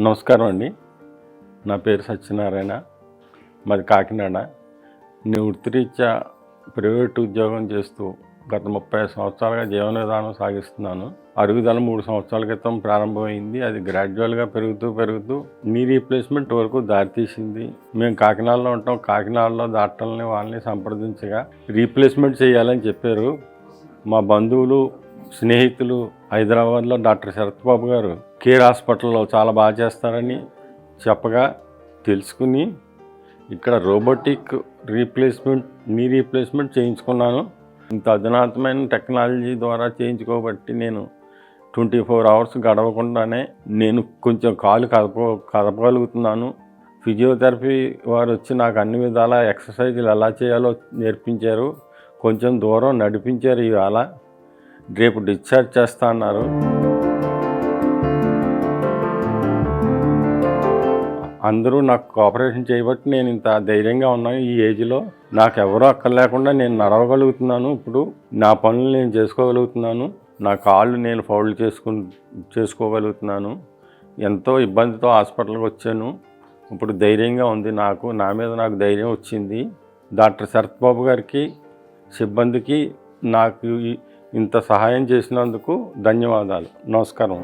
నమస్కారం అండి. నా పేరు సత్యనారాయణ. మాది కాకినాడ. నేను వృత్తిరీత్యా ప్రైవేట్ ఉద్యోగం చేస్తూ గత ముప్పై సంవత్సరాలుగా జీవన విధానం సాగిస్తున్నాను. అరుగుదల మూడు సంవత్సరాల క్రితం ప్రారంభమైంది. అది గ్రాడ్యువల్గా పెరుగుతూ పెరుగుతూ నీ రీప్లేస్మెంట్ వరకు దారితీసింది. మేము కాకినాడలో ఉంటాం. కాకినాడలో డాక్టర్లని వాళ్ళని సంప్రదించగా రీప్లేస్మెంట్ చేయాలని చెప్పారు. మా బంధువులు స్నేహితులు హైదరాబాద్లో డాక్టర్ శరత్బాబు గారు కేర్ హాస్పిటల్లో చాలా బాగా చేస్తారని చెప్పగా తెలుసుకుని ఇక్కడ రోబోటిక్ రీప్లేస్మెంట్ నీ రీప్లేస్మెంట్ చేయించుకున్నాను. ఇంత అధునాతమైన టెక్నాలజీ ద్వారా చేయించుకోబట్టి నేను ట్వంటీ ఫోర్ అవర్స్ గడవకుండానే నేను కొంచెం కాలు కదప కదపగలుగుతున్నాను. ఫిజియోథెరపీ వారు వచ్చి నాకు అన్ని విధాల ఎక్సర్సైజులు ఎలా చేయాలో నేర్పించారు. కొంచెం దూరం నడిపించారు ఇవాళ. రేపు డిశ్చార్జ్ చేస్తా అన్నారు. అందరూ నాకు కోఆపరేషన్ చేయబట్టి నేను ఇంత ధైర్యంగా ఉన్నాను ఈ ఏజ్లో. నాకు ఎవరూ అక్కర్లేకుండా నేను నడవగలుగుతున్నాను. ఇప్పుడు నా పనులు నేను చేసుకోగలుగుతున్నాను. నా కాళ్ళు నేను ఫౌల్డ్ చేసుకు చేసుకోగలుగుతున్నాను. ఎంతో ఇబ్బందితో హాస్పిటల్కి వచ్చాను. ఇప్పుడు ధైర్యంగా ఉంది నాకు. నా మీద నాకు ధైర్యం వచ్చింది. డాక్టర్ శరత్ బాబు గారికి సిబ్బందికి నాకు ఇంత సహాయం చేసినందుకు ధన్యవాదాలు. నమస్కారం.